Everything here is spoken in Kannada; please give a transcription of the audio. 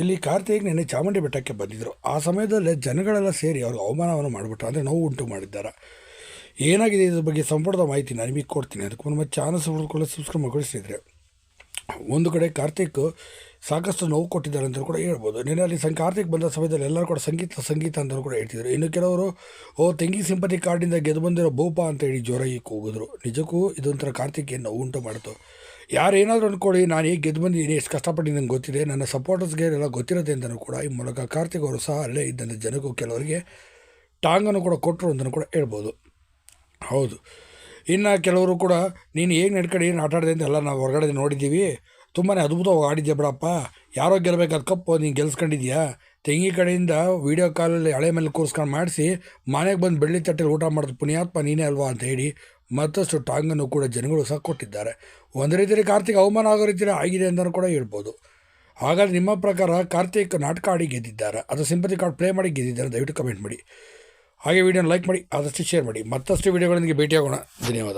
ಇಲ್ಲಿ ಕಾರ್ತಿಕ್ ನಿನ್ನೆ ಚಾಮುಂಡಿ ಬೆಟ್ಟಕ್ಕೆ ಬಂದಿದ್ದರು ಆ ಸಮಯದಲ್ಲೇ ಜನಗಳೆಲ್ಲ ಸೇರಿ ಅವ್ರಿಗೆ ಅವಮಾನವನ್ನು ಮಾಡಿಬಿಟ್ರು ಅಂದರೆ ನೋವು ಉಂಟು ಮಾಡಿದ್ದಾರೆ. ಏನಾಗಿದೆ ಇದ್ರ ಬಗ್ಗೆ ಸಂಪೂರ್ಣದ ಮಾಹಿತಿ ನಾನು ನಿಮಗೆ ಕೊಡ್ತೀನಿ. ಅದಕ್ಕೆ ಚಾನಲ್ ಕೂಡ ಸಬ್ಸ್ಕ್ರೈಬ್ ಮಾಡ್ಕೊಳಿಸಿದ್ರೆ ಒಂದು ಕಡೆ ಕಾರ್ತಿಕ್ ಸಾಕಷ್ಟು ನೋವು ಕೊಟ್ಟಿದ್ದಾರೆ ಅಂತಲೂ ಕೂಡ ಹೇಳ್ಬೋದು. ನಿನ್ನೆ ಅಲ್ಲಿ ಸಂಖ್ಯೆ ಕಾರ್ತಿಕ್ ಬಂದ ಸಮಯದಲ್ಲಿ ಎಲ್ಲರೂ ಕೂಡ ಸಂಗೀತ ಸಂಗೀತ ಅಂತಲೂ ಕೂಡ ಹೇಳ್ತಿದ್ರು. ಇನ್ನು ಕೆಲವರು, ಓ, ತೆಂಗಿ ಸಿಂಪತಿ ಕಾರ್ಡಿಂದ ಗೆದ್ದು ಬಂದಿರೋ ಭೂಪ ಅಂತ ಹೇಳಿ ಜೋರಾಗಿ ಕೂಗಿದ್ರು. ನಿಜಕ್ಕೂ ಇದೊಂಥರ ನೋವು ಉಂಟು ಮಾಡ್ತು. ಯಾರು ಏನಾದರೂ ಅಂದ್ಕೊಳ್ಳಿ ನಾನು ಹೇಗೆ ಗೆದ್ದು ಬಂದಿದ್ದೀನಿ, ಎಷ್ಟು ನಂಗೆ ಗೊತ್ತಿದೆ. ನನ್ನ ಸಪೋರ್ಟರ್ಸ್ಗೆ ಎಲ್ಲ ಗೊತ್ತಿರುತ್ತೆ ಅಂತಲೂ ಕೂಡ ಈ ಮೂಲಕ ಕಾರ್ತಿಕ್ ಅವರು ಸಹ ಅಲ್ಲೇ ಇದ್ದಂಥ ಜನಕ್ಕೂ ಕೆಲವರಿಗೆ ಟಾಂಗನ್ನು ಕೂಡ ಕೊಟ್ಟರು ಅಂತಲೂ ಕೂಡ ಹೇಳ್ಬೋದು. ಹೌದು. ಇನ್ನು ಕೆಲವರು ಕೂಡ, ನೀನು ಹೇಗೆ ನಡ್ಕೊಂಡು ಏನು ಆಟಾಡಿದೆ ಅಂತ ಎಲ್ಲ ನಾವು ಹೊರಗಡೆ ನೋಡಿದ್ದೀವಿ. ತುಂಬಾ ಅದ್ಭುತವಾಗಿ ಆಡಿದ್ಯಾ ಬಿಡಪ್ಪ? ಯಾರೋ ಗೆಲ್ಲಬೇಕಾದ ಕಪ್ಪು, ನೀನು ಗೆಲ್ಸ್ಕೊಂಡಿದ್ಯಾ? ತೆಂಗಿ ಕಡೆಯಿಂದ ವೀಡಿಯೋ ಕಾಲಲ್ಲಿ ಹಳೆ ಮೇಲೆ ಕೂರಿಸ್ಕೊಂಡು ಮಾಡಿಸಿ, ಮನೆಗೆ ಬಂದು ಬೆಳ್ಳಿ ತಟ್ಟೆಲಿ ಊಟ ಮಾಡಿದ ಪುಣ್ಯಾತ್ಮ ನೀನೇ ಅಲ್ವಾ ಅಂತ ಹೇಳಿ ಮತ್ತಷ್ಟು ಟಾಂಗನ್ನು ಕೂಡ ಜನಗಳು ಸಹ ಕೊಟ್ಟಿದ್ದಾರೆ. ಒಂದು ರೀತಿಯಲ್ಲಿ ಕಾರ್ತಿಕ್ ಅವಮಾನ ಆಗೋ ರೀತಿಯಲ್ಲಿ ಆಗಿದೆ ಅಂತಲೂ ಕೂಡ ಹೇಳ್ಬೋದು. ಹಾಗಾದರೆ ನಿಮ್ಮ ಪ್ರಕಾರ ಕಾರ್ತಿಕ್ ನಾಟಕ ಆಡಿ ಗೆದ್ದಿದ್ದಾರೆ? ಅದು ಸಿಂಪತಿ ಕಾರ್ಡ್ ಪ್ಲೇ ಮಾಡಿ ಗೆದ್ದಿದ್ದಾರೆ ದಯವಿಟ್ಟು ಕಮೆಂಟ್ ಮಾಡಿ. ಹಾಗೆ ವಿಡಿಯೋನ ಲೈಕ್ ಮಾಡಿ, ಆದಷ್ಟು ಶೇರ್ ಮಾಡಿ. ಮತ್ತಷ್ಟು ವಿಡಿಯೋಗಳೊಂದಿಗೆ ಭೇಟಿಯಾಗೋಣ. ಧನ್ಯವಾದ.